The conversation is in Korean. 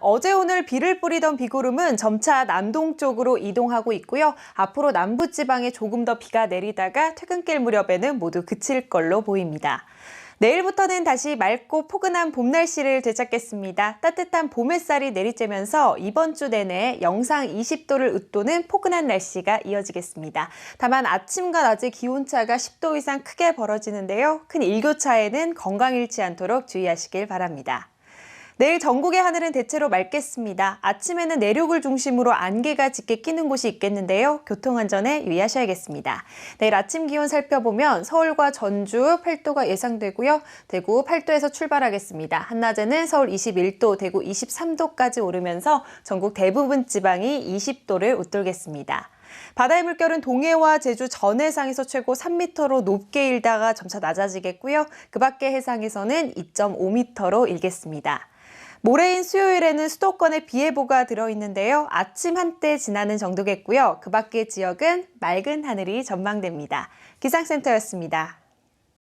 어제 오늘 비를 뿌리던 비구름은 점차 남동쪽으로 이동하고 있고요. 앞으로 남부지방에 조금 더 비가 내리다가 퇴근길 무렵에는 모두 그칠 걸로 보입니다. 내일부터는 다시 맑고 포근한 봄 날씨를 되찾겠습니다. 따뜻한 봄 햇살이 내리쬐면서 이번 주 내내 영상 20도를 웃도는 포근한 날씨가 이어지겠습니다. 다만 아침과 낮의 기온차가 10도 이상 크게 벌어지는데요. 큰 일교차에는 건강 잃지 않도록 주의하시길 바랍니다. 내일 전국의 하늘은 대체로 맑겠습니다. 아침에는 내륙을 중심으로 안개가 짙게 끼는 곳이 있겠는데요. 교통안전에 유의하셔야겠습니다. 내일 아침 기온 살펴보면 서울과 전주 8도가 예상되고요. 대구 8도에서 출발하겠습니다. 한낮에는 서울 21도, 대구 23도까지 오르면서 전국 대부분 지방이 20도를 웃돌겠습니다. 바다의 물결은 동해와 제주 전 해상에서 최고 3m로 높게 일다가 점차 낮아지겠고요. 그 밖의 해상에서는 2.5m로 일겠습니다. 모레인 수요일에는 수도권에 비 예보가 들어있는데요. 아침 한때 지나는 정도겠고요. 그 밖의 지역은 맑은 하늘이 전망됩니다. 기상센터였습니다.